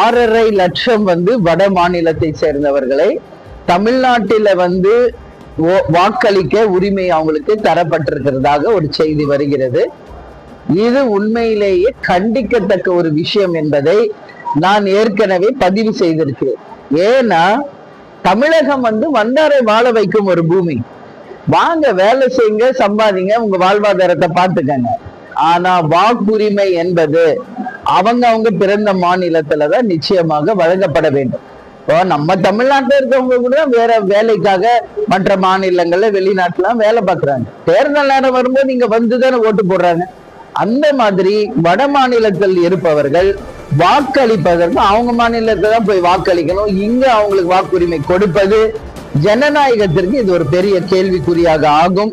ஆறரை லட்சம் வந்து வட மாநிலத்தை சேர்ந்தவர்களை தமிழ்நாட்டில வந்து வாக்களிக்க உரிமை அவங்களுக்கு தரப்பட்டிருக்கிறதாக ஒரு செய்தி வருகிறது. இது உண்மையிலேயே கண்டிக்கத்தக்க ஒரு விஷயம் என்பதை நான் ஏற்கனவே பதிவு செய்திருக்கிறேன். ஏன்னா தமிழகம் வந்து வந்தாரை வாழ வைக்கும் ஒரு பூமி. வாங்க வேலை செய்யுங்க சம்பாதிங்க உங்க வாழ்வாதாரத்தை பார்த்துக்கங்க. ஆனா வாக்குரிமை என்பது அவங்க அவங்க பிறந்த மாநிலத்துல தான் நிச்சயமாக வழங்கப்பட வேண்டும். இப்போ நம்ம தமிழ்நாட்டில் இருக்கவங்க கூட வேற வேலைக்காக மற்ற மாநிலங்கள்ல வெளிநாட்டுலாம் வேலை பார்க்குறாங்க. தேர்தல் நேரம் வரும்போது இங்க வந்து தானே ஓட்டு போடுறாங்க. அந்த மாதிரி வட மாநிலத்தில் இருப்பவர்கள் வாக்களிப்பதற்கு அவங்க மாநிலத்தை தான் போய் வாக்களிக்கணும். இங்க அவங்களுக்கு வாக்குரிமை கொடுப்பது ஜனநாயகத்திற்கு இது ஒரு பெரிய கேள்விக்குறியாக ஆகும்.